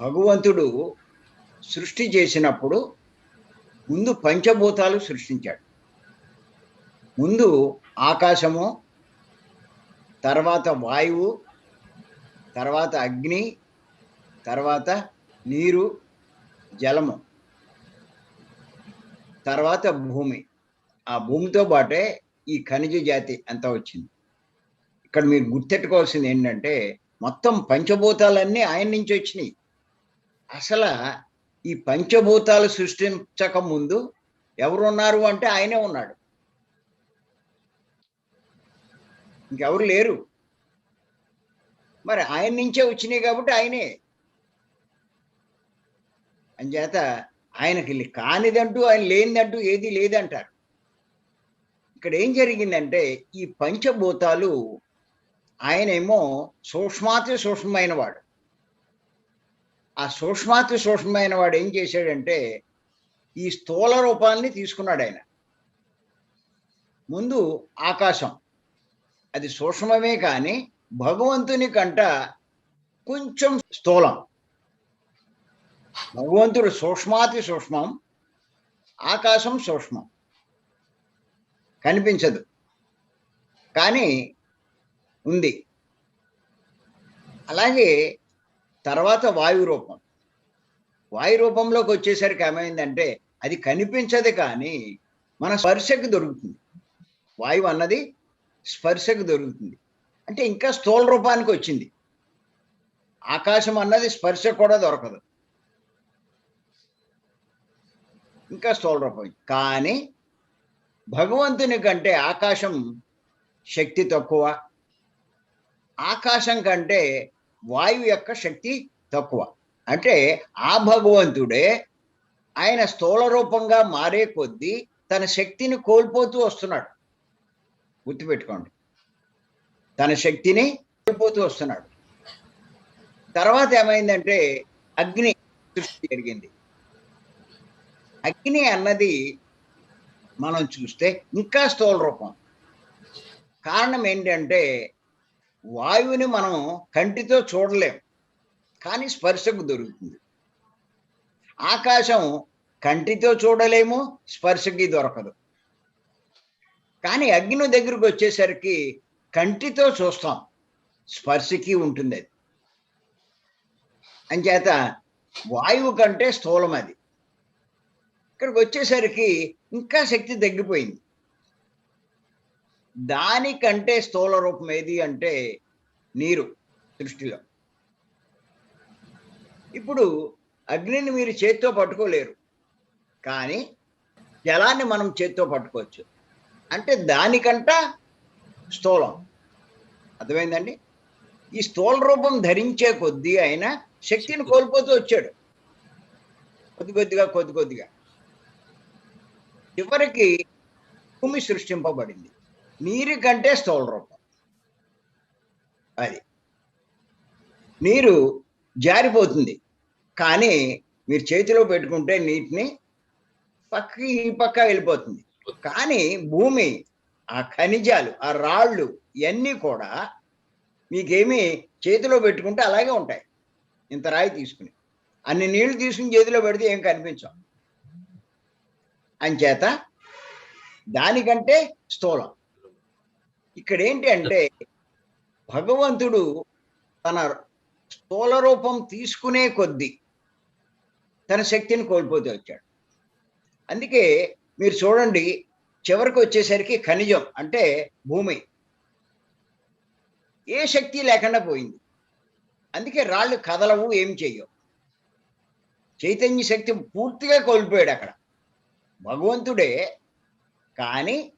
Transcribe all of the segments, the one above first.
భగవంతుడు సృష్టి చేసినప్పుడు ముందు పంచభూతాలు సృష్టించాడు. ముందు ఆకాశము తర్వాత వాయువు తర్వాత అగ్ని తర్వాత నీరు జలము తర్వాత భూమి. ఆ భూమితో పాటే ఈ ఖనిజ జాతి అంతా వచ్చింది. ఇక్కడ మీరు గుర్తెట్టుకోవాల్సింది ఏంటంటే మొత్తం పంచభూతాలన్నీ ఆయన నుంచి వచ్చినాయి. అసలు ఈ పంచభూతాలు సృష్టించక ముందు ఎవరున్నారు అంటే ఆయనే ఉన్నాడు. ఇంకెవరు లేరు. మరి ఆయన నుంచే వచ్చినాయి కాబట్టి ఆయనే. అంచేత ఆయనకి కానిదంటూ ఆయన లేనిదంటూ ఏది లేదంటారు. ఇక్కడ ఏం జరిగిందంటే ఈ పంచభూతాలు ఆయనేమో సూక్ష్మాతి సూక్ష్మమైన వాడు ఆ సూక్ష్మాతి సూక్ష్మమైన వాడు ఏం చేశాడంటే ఈ స్థూల రూపాన్ని తీసుకున్నాడు ఆయన. ముందు ఆకాశం. అది సూక్ష్మమే కానీ భగవంతుని కంట కొంచెం స్థూలం. భగవంతుడు సూక్ష్మాతి సూక్ష్మం ఆకాశం సూక్ష్మం. కనిపించదు. కానీ ఉంది. అలాగే తర్వాత వాయు రూపం వాయు రూపంలోకి వచ్చేసరికి ఏమైందంటే అది కనిపించదు కానీ మన స్పర్శకు దొరుకుతుంది. వాయువు అన్నది స్పర్శకు దొరుకుతుంది. అంటే ఇంకా స్థూల రూపానికి వచ్చింది. ఆకాశం అన్నది స్పర్శ కూడా దొరకదు. ఇంకా స్థూల రూపం. కానీ భగవంతుని కంటే ఆకాశం శక్తి తక్కువ. ఆకాశం కంటే వాయువు యొక్క శక్తి తక్కువ. అంటే ఆ భగవంతుడే ఆయన స్థూల రూపంగా మారే కొద్దీ తన శక్తిని కోల్పోతూ వస్తున్నాడు. గుర్తుపెట్టుకోండి. తన శక్తిని కోల్పోతూ వస్తున్నాడు. తర్వాత ఏమైందంటే అగ్ని సృష్టి జరిగింది. అగ్ని అన్నది మనం చూస్తే ఇంకా స్థూల రూపం. కారణం ఏంటంటే వాయువుని మనం కంటితో చూడలేం కానీ స్పర్శకు దొరుకుతుంది. ఆకాశం కంటితో చూడలేము స్పర్శకి దొరకదు. కానీ అగ్ని దగ్గరకు వచ్చేసరికి కంటితో చూస్తాం స్పర్శకి ఉంటుంది అది. అంచేత వాయువు కంటే స్థూలం అది. ఇక్కడికి వచ్చేసరికి ఇంకా శక్తి తగ్గిపోయింది. దానికంటే స్థూల రూపం ఏది అంటే నీరు సృష్టిలో. ఇప్పుడు అగ్నిని మీరు చేత్తో పట్టుకోలేరు. కానీ జలాన్ని మనం చేత్తో పట్టుకోవచ్చు. అంటే దానికంట స్థూలం. అర్థమైందండి? ఈ స్థూల రూపం ధరించే కొద్దీ ఆయన శక్తిని కోల్పోతూ వచ్చాడు. కొద్ది కొద్దిగా కొద్ది కొద్దిగా. చివరికి భూమి సృష్టింపబడింది. నీరు కంటే స్థూల రూపం. అది. నీరు జారిపోతుంది. కానీ మీరు చేతిలో పెట్టుకుంటే నీటిని పక్కకి ఈ పక్క వెళ్ళిపోతుంది. కానీ భూమి ఆ ఖనిజాలు ఆ రాళ్ళు ఇవన్నీ కూడా మీకేమీ చేతిలో పెట్టుకుంటే అలాగే ఉంటాయి. ఇంత రాయి తీసుకుని. అన్ని నీళ్ళు తీసుకుని చేతిలో పెడితే ఏం కనిపించం అంచేత దానికంటే స్థూలం. ఇక్కడ ఏంటి అంటే భగవంతుడు తన స్థూల రూపం తీసుకునే కొద్దీ తన శక్తిని కోల్పోతూ వచ్చాడు. అందుకే మీరు చూడండి చివరికి వచ్చేసరికి ఖనిజం అంటే భూమి. ఏ శక్తి లేకుండా పోయింది. అందుకే రాళ్ళు కదలవు ఏం చెయ్యవు. చైతన్య శక్తి పూర్తిగా కోల్పోయాడు అక్కడ. భగవంతుడే కానీ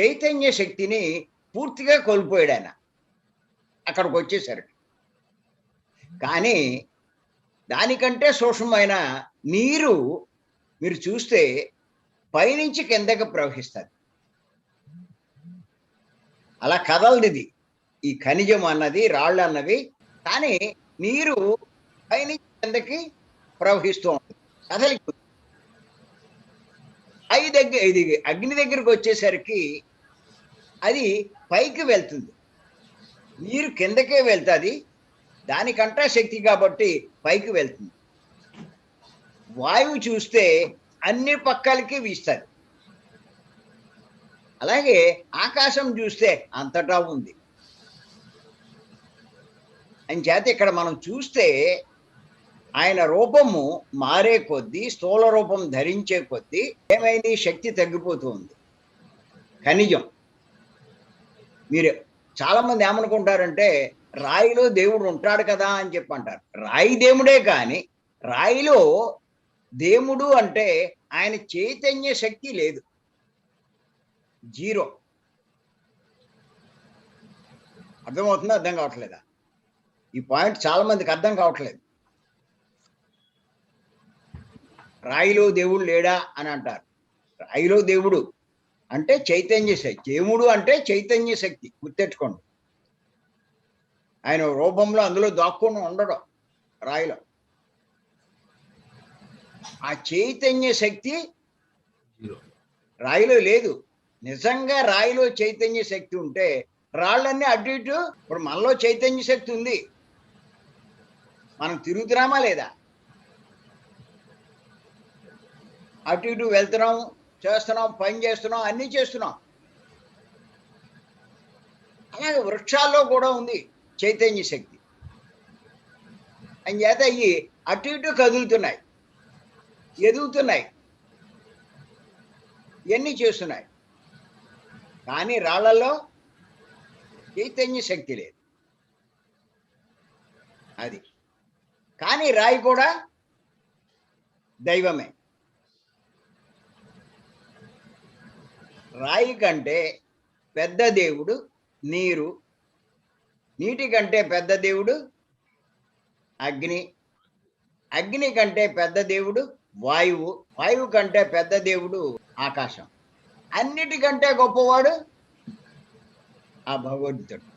చైతన్య శక్తిని పూర్తిగా కోల్పోయాడు ఆయన. అక్కడికి వచ్చేసరికి కానీ దానికంటే సూక్ష్మమైన నీరు మీరు చూస్తే పైనుంచి కిందకి ప్రవహిస్తుంది. అలా కదలనిది. ఈ ఖనిజం అన్నది రాళ్ళు అన్నవి కానీ నీరు పైనుంచి కిందకి ప్రవహిస్తూ ఉంటుంది కదలి అయి దగ్గర ఇది అగ్ని దగ్గరికి వచ్చేసరికి అది పైకి వెళ్తుంది. నీరు కిందకే వెళ్తుంది. దానికంటే శక్తి కాబట్టి పైకి వెళ్తుంది. వాయువు చూస్తే అన్ని పక్కలకి వీస్తారు అలాగే ఆకాశం చూస్తే అంతటా ఉంది. అని చేత ఇక్కడ మనం చూస్తే ఆయన రూపము మారే కొద్దీ స్థూల రూపం ధరించే కొద్దీ ఏమైంది? శక్తి తగ్గిపోతూ ఉంది. ఖనిజం. మీరు చాలా మంది ఏమనుకుంటారంటే రాయిలో దేవుడు ఉంటాడు కదా అని చెప్పి అంటారు రాయి దేవుడే కానీ రాయిలో దేవుడు అంటే ఆయన చైతన్య శక్తి లేదు. జీరో. అర్థమవుతుందా అర్థం కావట్లేదా? ఈ పాయింట్ చాలా మందికి అర్థం కావట్లేదు. రాయిలో దేవుడు లేడా అని అంటారు. రాయిలో దేవుడు అంటే చైతన్య శక్తి. దేవుడు అంటే చైతన్య శక్తి. గుర్తెట్టుకోండి. ఆయన రూపంలో అందులో దాక్కుని ఉండడం రాయిలో ఆ చైతన్య శక్తి రాయిలో లేదు. నిజంగా రాయిలో చైతన్య శక్తి ఉంటే రాళ్ళన్నీ అటు ఇటు ఇప్పుడు మనలో చైతన్య శక్తి ఉంది. మనం తిరుగుతున్నామా లేదా? అటు ఇటు వెళ్తున్నాం చేస్తున్నాం పని చేస్తున్నాం అన్నీ చేస్తున్నాం. అలాగే వృక్షాల్లో కూడా ఉంది చైతన్య శక్తి. అని చేత అవి అటు ఇటు కదులుతున్నాయి ఎదుగుతున్నాయి ఇవన్నీ చేస్తున్నాయి. కానీ రాళ్ళలో చైతన్య శక్తి లేదు. అది. కానీ రాయి కూడా దైవమే. రాయి కంటే పెద్ద దేవుడు నీరు. నీటి కంటే పెద్ద దేవుడు అగ్ని. అగ్ని కంటే పెద్ద దేవుడు వాయువు. వాయువు కంటే పెద్ద దేవుడు ఆకాశం. అన్నిటికంటే గొప్పవాడు ఆ భగవద్గీతుడు